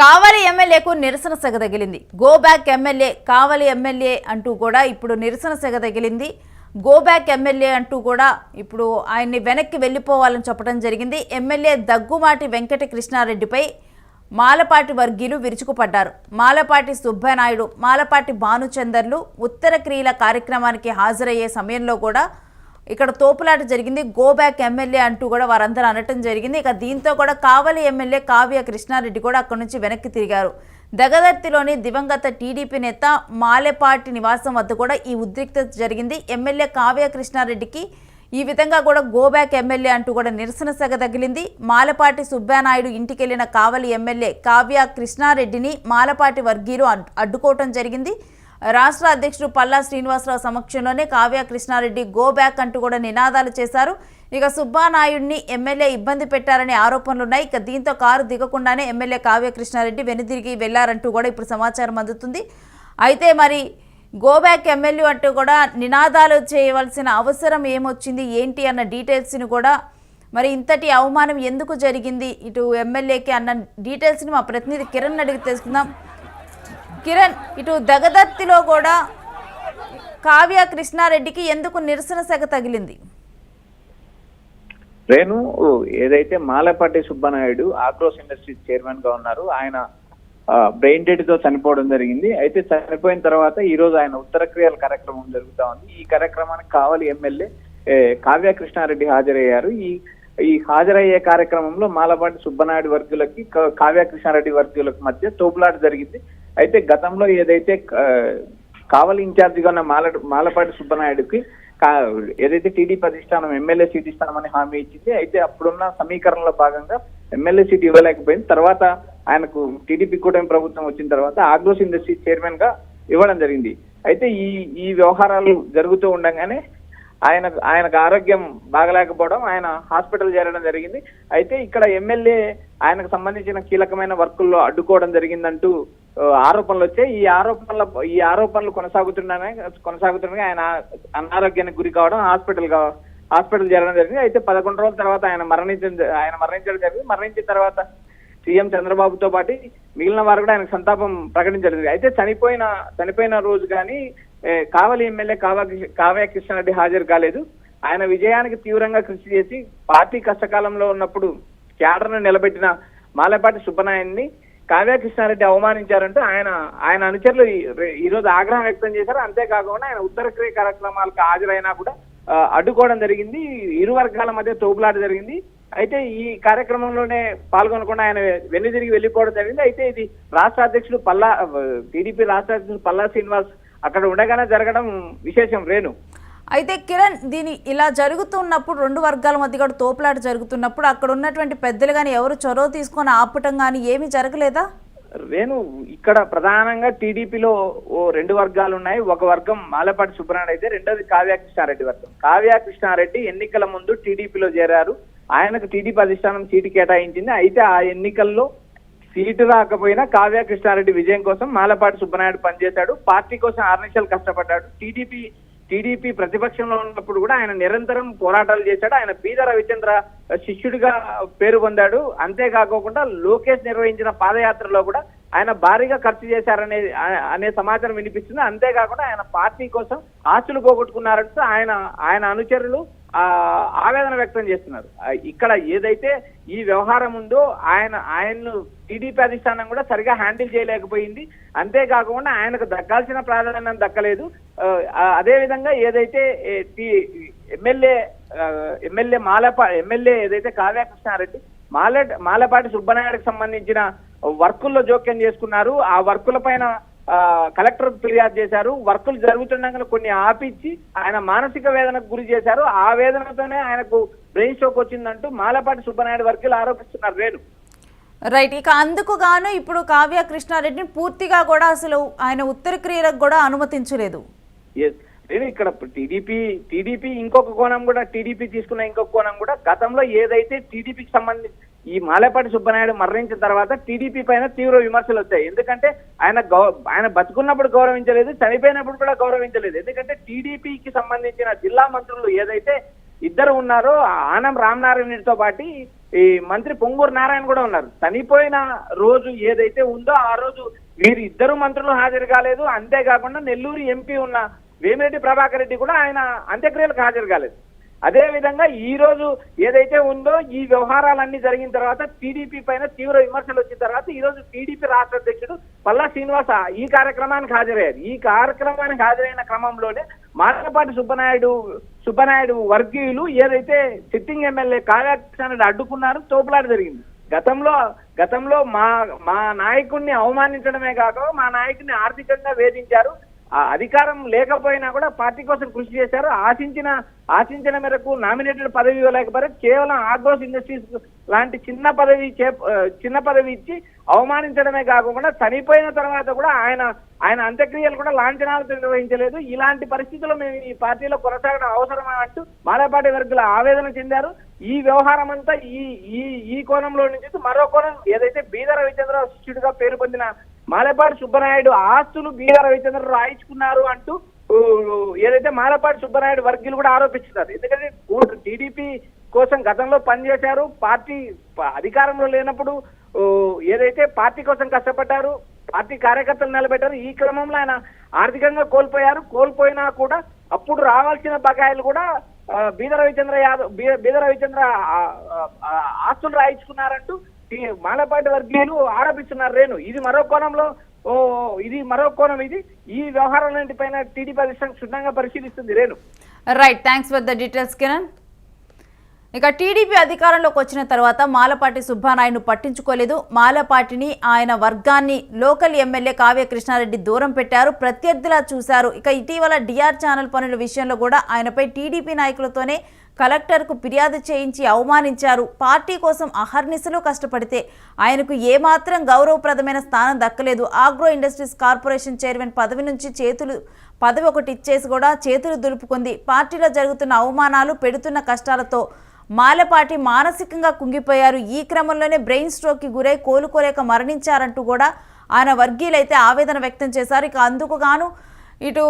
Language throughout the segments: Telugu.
కావలి ఎమ్మెల్యేకు నిరసన సెగ తగిలింది. Go back MLA Kavali MLA అంటూ కూడా ఇప్పుడు నిరసన సెగ తగిలింది. గో బ్యాక్ ఎమ్మెల్యే అంటూ కూడా ఇప్పుడు ఆయన్ని వెనక్కి వెళ్ళిపోవాలని చెప్పడం జరిగింది. ఎమ్మెల్యే దగ్గుమాటి వెంకట కృష్ణారెడ్డిపై మాలపాటి వర్గీయులు విరుచుకుపడ్డారు. మాలపాటి సుబ్బనాయుడు మాలపాటి భానుచందర్లు ఉత్తర క్రియల కార్యక్రమానికి హాజరయ్యే సమయంలో కూడా ఇక్కడ తోపులాట జరిగింది. గో బ్యాక్ ఎమ్మెల్యే అంటూ కూడా వారందరూ అనటం జరిగింది. ఇక దీంతో కూడా కావలి ఎమ్మెల్యే కావ్య కృష్ణారెడ్డి కూడా అక్కడి నుంచి వెనక్కి తిరిగారు. దగదర్తిలోని దివంగత టీడీపీ నేత మాలేపాటి నివాసం వద్ద కూడా ఈ ఉద్రిక్తత జరిగింది. ఎమ్మెల్యే కావ్య కృష్ణారెడ్డికి ఈ విధంగా కూడా గో బ్యాక్ ఎమ్మెల్యే అంటూ కూడా నిరసన సెగ తగిలింది. మాలపాటి సుబ్బానాయుడు ఇంటికెళ్ళిన కావలి ఎమ్మెల్యే కావ్య కృష్ణారెడ్డిని మాలపాటి వర్గీయులు అడ్డుకోవటం జరిగింది. రాష్ట్ర అధ్యక్షుడు పల్లా శ్రీనివాసరావు సమక్షంలోనే కావ్య కృష్ణారెడ్డి గో బ్యాక్ అంటూ కూడా నినాదాలు చేశారు. ఇక సుబ్బానాయుడిని ఎమ్మెల్యే ఇబ్బంది పెట్టారనే ఆరోపణలున్నాయి ఇక దీంతో కారు దిగకుండానే ఎమ్మెల్యే కావ్య కృష్ణారెడ్డి వెనుదిరిగి వెళ్ళారంటూ కూడా ఇప్పుడు సమాచారం అందుతుంది. అయితే మరి గో బ్యాక్ ఎమ్మెల్యే అంటూ కూడా నినాదాలు చేయవలసిన అవసరం ఏమొచ్చింది? ఏంటి అన్న డీటెయిల్స్ని కూడా మరి ఇంతటి అవమానం ఎందుకు జరిగింది? ఇటు ఎమ్మెల్యేకి అన్న డీటెయిల్స్ని మా ప్రతినిధి కిరణ్ అడిగి తెలుసుకుందాం. కిరణ్ ఇటు దగదత్తిలో కూడా కావ్య కృష్ణారెడ్డికి ఎందుకు నిరసన సెగ తగిలింది? రేణు ఏదైతే మాలపాటి సుబ్బనాయుడు ఆక్రోస్ ఇండస్ట్రీస్ చైర్మన్గా ఉన్నారు ఆయన బ్రెయిన్ డెడ్తో చనిపోవడం జరిగింది. అయితే చనిపోయిన తర్వాత ఈ రోజు ఆయన ఉత్తర క్రియల కార్యక్రమం జరుగుతా ఉంది. ఈ కార్యక్రమానికి కావాలి ఎమ్మెల్యే కావ్య కృష్ణారెడ్డి హాజరయ్యారు. ఈ ఈ హాజరయ్యే కార్యక్రమంలో మాలపాటి సుబ్బనాయుడు వర్గులకి కావ్య కృష్ణారెడ్డి వర్గులకు మధ్య తోపులాట జరిగింది. అయితే గతంలో ఏదైతే కావలి ఇన్ఛార్జిగా ఉన్న మాల మాలపాటి సుబ్బనాయుడుకి ఏదైతే టీడీపీ అధిష్టానం ఎమ్మెల్యే సీట్ ఇస్తామని హామీ ఇచ్చింది అయితే అప్పుడున్న సమీకరణలో భాగంగా ఎమ్మెల్యే సీట్ ఇవ్వలేకపోయింది. తర్వాత ఆయనకు టీడీపీ కూటమి ప్రభుత్వం వచ్చిన తర్వాత ఆగ్రోస్ ఇండస్ట్రీ చైర్మన్గా ఇవ్వడం జరిగింది. అయితే ఈ ఈ వ్యవహారాలు జరుగుతూ ఉండగానే ఆయన ఆయనకు ఆరోగ్యం బాగలేకపోవడం ఆయన హాస్పిటల్ చేరడం జరిగింది. అయితే ఇక్కడ ఎమ్మెల్యే ఆయనకు సంబంధించిన కీలకమైన వర్కుల్లో అడ్డుకోవడం జరిగిందంటూ ఆరోపణలు వచ్చాయి. ఈ ఆరోపణల ఈ ఆరోపణలు కొనసాగుతుండగా కొనసాగుతుండగా ఆయన అనారోగ్యానికి గురి కావడం హాస్పిటల్ హాస్పిటల్ చేరడం జరిగింది. అయితే పదకొండు రోజుల తర్వాత ఆయన మరణించడం ఆయన మరణించడం జరిగింది. మరణించిన తర్వాత సీఎం చంద్రబాబుతో పాటు మిగిలిన వారు కూడా ఆయనకు సంతాపం ప్రకటించడం అయితే చనిపోయిన చనిపోయిన రోజు కానీ కావలి ఎమ్మెల్యే కావా కావ్య కృష్ణారెడ్డి హాజరు కాలేదు. ఆయన విజయానికి తీవ్రంగా కృషి చేసి పార్టీ కష్టకాలంలో ఉన్నప్పుడు క్యాడర్ను నిలబెట్టిన మాలపాటి సుబ్బనాయన్ని కావ్య కృష్ణారెడ్డి అవమానించారంటూ ఆయన ఆయన అనుచరులు ఈ- రోజు ఆగ్రహం వ్యక్తం చేశారు. అంతేకాకుండా ఆయన ఉత్తరక్రియ కార్యక్రమాలకు హాజరైనా కూడా అడ్డుకోవడం జరిగింది. ఇరు వర్గాల మధ్య తోపులాట జరిగింది. అయితే ఈ కార్యక్రమంలోనే పాల్గొనకుండా ఆయన వెన్నుదిరిగి వెళ్ళిపోవడం జరిగింది. అయితే ఇది రాష్ట్ర అధ్యక్షుడు పల్లా టీడీపీ రాష్ట్ర అధ్యక్షుడు పల్లా శ్రీనివాస్ అక్కడ ఉండగానే జరగడం విశేషం రేణు. అయితే కిరణ్ దీని ఇలా జరుగుతున్నప్పుడు రెండు వర్గాల మధ్య కూడా తోపులాట జరుగుతున్నప్పుడు అక్కడ ఉన్నటువంటి పెద్దలు కానీ ఎవరు చొరవ తీసుకొని ఆపటం కానీ ఏమీ జరగలేదా? వేణు ఇక్కడ ప్రధానంగా టీడీపీలో ఓ రెండు వర్గాలు ఉన్నాయి. ఒక వర్గం మాలపాటి సుబ్రహ్మణ్యం అయితే రెండోది కావ్య కృష్ణారెడ్డి వర్గం. కావ్య కృష్ణారెడ్డి ఎన్నికల ముందు టీడీపీలో చేరారు. ఆయనకు టీడీపీ అధిష్టానం సీటు కేటాయించింది. అయితే ఆ ఎన్నికల్లో సీటు రాకపోయినా కావ్య కృష్ణారెడ్డి విజయం కోసం మాలపాటి సుబ్బనాయుడు పనిచేశాడు. పార్టీ కోసం ఆరు నిమిషాలు కష్టపడ్డాడు. టీడీపీ టీడీపీ ప్రతిపక్షంలో ఉన్నప్పుడు కూడా ఆయన నిరంతరం పోరాటాలు చేశాడు. ఆయన బీద రవిచంద్ర శిష్యుడిగా పేరు పొందాడు. అంతేకాకోకుండా లోకేష్ నిర్వహించిన పాదయాత్రలో కూడా ఆయన భారీగా ఖర్చు చేశారనే అనే సమాచారం వినిపిస్తుంది. అంతేకాకుండా ఆయన పార్టీ కోసం ఆస్తులు పోగొట్టుకున్నారంటూ ఆయన ఆయన అనుచరులు ఆవేదన వ్యక్తం చేస్తున్నారు. ఇక్కడ ఏదైతే ఈ వ్యవహారం ఉందో ఆయన ఆయన్ను టీడీపీ అధిష్టానం కూడా సరిగా హ్యాండిల్ చేయలేకపోయింది. అంతేకాకుండా ఆయనకు దక్కాల్సిన ప్రాధాన్యం దక్కలేదు. అదే విధంగా ఏదైతే ఎమ్మెల్యే ఎమ్మెల్యే మాలపా ఎమ్మెల్యే ఏదైతే కావ్యకృష్ణారెడ్డి మాల మాలపాటి సుబ్బనాయుడికి సంబంధించిన వర్కుల్లో జోక్యం చేసుకున్నారు. ఆ వర్కుల పైన కలెక్టర్ ఫిర్యాదు చేశారు. వర్కులు జరుగుతుండగా కొన్ని ఆపిచ్చి ఆయన మానసిక వేదనకు గురి చేశారు. ఆ వేదనతోనే ఆయనకు బ్రెయిన్ స్ట్రోక్ వచ్చిందంటూ మాలపాటి సుబ్బనాయుడు వర్కులు ఆరోపిస్తున్నారు రేణు. రైట్ ఇక అందుకు గాను ఇప్పుడు కావ్య కృష్ణారెడ్డిని పూర్తిగా కూడా అసలు ఆయన ఉత్తర క్రియలకు కూడా అనుమతించలేదు. నేను ఇక్కడ టీడీపీ టీడీపీ ఇంకొక కోణం కూడా టీడీపీ తీసుకున్న ఇంకొక కోణం కూడా గతంలో ఏదైతే టీడీపీకి సంబంధించి ఈ మాలేపాటి సుబ్బనాయుడు మరణించిన తర్వాత టీడీపీ పైన తీవ్ర విమర్శలు వచ్చాయి. ఎందుకంటే ఆయన గౌ ఆయన బతుకున్నప్పుడు గౌరవించలేదు చనిపోయినప్పుడు కూడా గౌరవించలేదు. ఎందుకంటే టీడీపీకి సంబంధించిన జిల్లా మంత్రులు ఏదైతే ఇద్దరు ఉన్నారో ఆనం రామనారాయణతో పాటి ఈ మంత్రి పొంగూరు నారాయణ కూడా ఉన్నారు. చనిపోయిన రోజు ఏదైతే ఉందో ఆ రోజు వీరు ఇద్దరు మంత్రులు హాజరు కాలేదు. అంతేకాకుండా నెల్లూరు ఎంపీ ఉన్న వేమిరెడ్డి ప్రభాకర్ రెడ్డి కూడా ఆయన అంత్యక్రియలకు హాజరు కాలేదు. అదే విధంగా ఈ రోజు ఏదైతే ఉందో ఈ వ్యవహారాలన్నీ జరిగిన తర్వాత టీడీపీ పైన తీవ్ర విమర్శలు వచ్చిన తర్వాత ఈ రోజు టీడీపీ రాష్ట్ర అధ్యక్షుడు పల్లా శ్రీనివాస ఈ కార్యక్రమానికి హాజరయ్యారు. ఈ కార్యక్రమానికి హాజరైన క్రమంలోనే మాటపాటి సుబ్బనాయుడు సుబ్బనాయుడు వర్గీయులు ఏదైతే సిట్టింగ్ ఎమ్మెల్యే కావ్యాన్ని అడ్డుకున్నారు తోపులాట జరిగింది. గతంలో గతంలో మా మా నాయకుడిని అవమానించడమే కాక మా నాయకుడిని ఆర్థికంగా వేధించారు. అధికారం లేకపోయినా కూడా పార్టీ కోసం కృషి చేశారు. ఆశించిన ఆశించిన మేరకు నామినేటెడ్ పదవి ఇవ్వలేకపోయారు కేవలం ఆగ్రోస్ ఇండస్ట్రీస్ లాంటి చిన్న పదవి చే చిన్న పదవి ఇచ్చి అవమానించడమే కాకుండా చనిపోయిన తర్వాత కూడా ఆయన ఆయన అంత్యక్రియలు కూడా లాంఛనాలతో నిర్వహించలేదు. ఇలాంటి పరిస్థితుల్లో మేము ఈ పార్టీలో కొనసాగడం అవసరమా అంటూ మాలేపాటి వర్గుల ఆవేదన చెందారు. ఈ వ్యవహారం అంతా ఈ ఈ ఈ కోణంలో నుంచి మరో కోణం ఏదైతే బీదర్ రవిచంద్ర శిష్యుడిగా పేరు పొందిన మాలపాటి సుబ్బనాయుడు ఆస్తులు బీద రవిచంద్ర రాయించుకున్నారు అంటూ ఏదైతే మాలపాటి సుబ్బనాయుడు వర్గీయులు కూడా ఆరోపిస్తున్నారు. ఎందుకంటే టీడీపీ కోసం గతంలో పనిచేశారు పార్టీ అధికారంలో లేనప్పుడు ఏదైతే పార్టీ కోసం కష్టపడ్డారు పార్టీ కార్యకర్తలు నిలబెట్టారు ఈ క్రమంలో ఆయన ఆర్థికంగా కోల్పోయారు. కోల్పోయినా కూడా అప్పుడు రావాల్సిన బకాయిలు కూడా బీద రవిచంద్ర యాదవ్ బీ- బీద రవిచంద్ర ఆస్తులు రాయించుకున్నారంటూ ఈ మాలపాటి వర్గీయులు ఆరోపిస్తున్నారు రేణు. ఇది మరో కోణంలో ఓ ఇది మరో కోణం ఇది. ఈ వ్యవహారాలన్నింటిపైన టీడీపీ అధిష్టానం క్షుణ్ణంగా పరిశీలిస్తుంది Renu. Right thanks for the details Kiran ఇక టీడీపీ అధికారంలోకి వచ్చిన తర్వాత మాలపాటి సుబ్బానాయుడు పట్టించుకోలేదు. మాలపాటిని ఆయన వర్గాన్ని లోకల్ ఎమ్మెల్యే కావ్య కృష్ణారెడ్డి దూరం పెట్టారు. ప్రత్యర్థిలా చూశారు. ఇక ఇటీవల డిఆర్ ఛానల్ పనుల విషయంలో కూడా ఆయనపై టీడీపీ నాయకులతోనే కలెక్టర్కు ఫిర్యాదు చేయించి అవమానించారు. పార్టీ కోసం అహర్నిశలు కష్టపడితే ఆయనకు ఏమాత్రం గౌరవప్రదమైన స్థానం దక్కలేదు. ఆగ్రో ఇండస్ట్రీస్ కార్పొరేషన్ చైర్మన్ పదవి నుంచి చేతులు పదవి ఒకటి ఇచ్చేసి కూడా చేతులు దులుపుకుంది. పార్టీలో జరుగుతున్న అవమానాలు పెడుతున్న కష్టాలతో మాలపాటి మానసికంగా కుంగిపోయారు. ఈ క్రమంలోనే బ్రెయిన్ స్ట్రోక్కి గురై కోలుకోలేక మరణించారంటూ కూడా ఆయన వర్గీయులైతే ఆవేదన వ్యక్తం చేశారు. ఇక అందుకు గాను ఇటు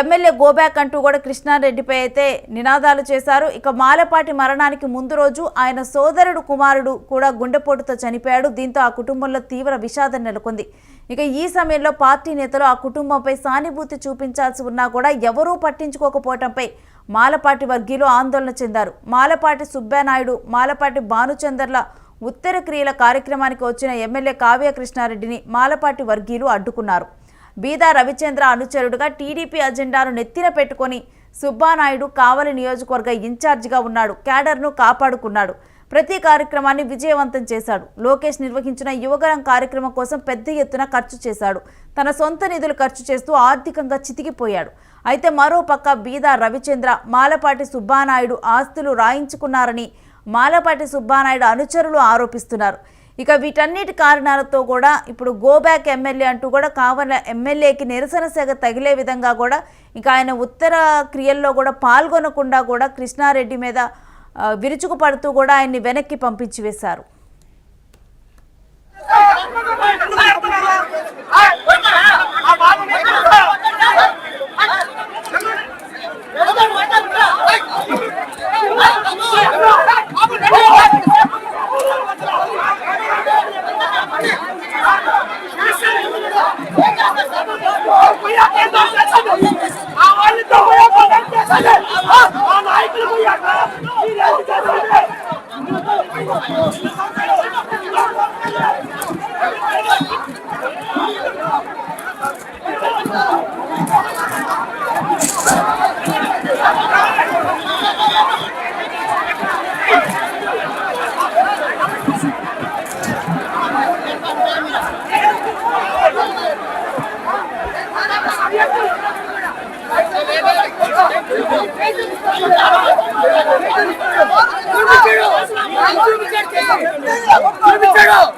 ఎమ్మెల్యే గోబ్యాక్ అంటూ కూడా కృష్ణారెడ్డిపై అయితే నినాదాలు చేశారు. ఇక మాలపాటి మరణానికి ముందు రోజు ఆయన సోదరుడు కుమారుడు కూడా గుండెపోటుతో చనిపోయాడు. దీంతో ఆ కుటుంబంలో తీవ్ర విషాదం నెలకొంది. ఇక ఈ సమయంలో పార్టీ నేతలు ఆ కుటుంబంపై సానుభూతి చూపించాల్సి ఉన్నా కూడా ఎవరూ పట్టించుకోకపోవటంపై మాలపాటి వర్గీయులు ఆందోళన చెందారు. మాలపాటి సుబ్బానాయుడు మాలపాటి భానుచందర్ల ఉత్తర క్రియల కార్యక్రమానికి వచ్చిన ఎమ్మెల్యే కావ్య కృష్ణారెడ్డిని మాలపాటి వర్గీయులు అడ్డుకున్నారు. బీదా రవిచంద్ర అనుచరుడుగా టీడీపీ అజెండాను నెత్తిన పెట్టుకొని సుబ్బానాయుడు కావలి నియోజకవర్గ ఇన్ఛార్జిగా ఉన్నాడు. క్యాడర్ను కాపాడుకున్నాడు. ప్రతి కార్యక్రమాన్ని విజయవంతం చేశాడు. లోకేష్ నిర్వహించిన యువగరం కార్యక్రమం కోసం పెద్ద ఎత్తున ఖర్చు చేశాడు. తన సొంత నిధులు ఖర్చు చేస్తూ ఆర్థికంగా చితికిపోయాడు. అయితే మరోపక్క బీదా రవిచంద్ర మాలపాటి సుబ్బానాయుడు ఆస్తులు రాయించుకున్నారని మాలపాటి సుబ్బానాయుడు అనుచరులు ఆరోపిస్తున్నారు. ఇక వీటన్నిటి కారణాలతో కూడా ఇప్పుడు గోబ్యాక్ ఎమ్మెల్యే అంటూ కూడా కావాల ఎమ్మెల్యేకి నిరసన సెగ తగిలే విధంగా కూడా ఇక ఆయన ఉత్తర క్రియల్లో కూడా పాల్గొనకుండా కూడా కృష్ణారెడ్డి మీద విరుచుకుపడుతూ కూడా ఆయన్ని వెనక్కి పంపించి వేశారు. Let me take out!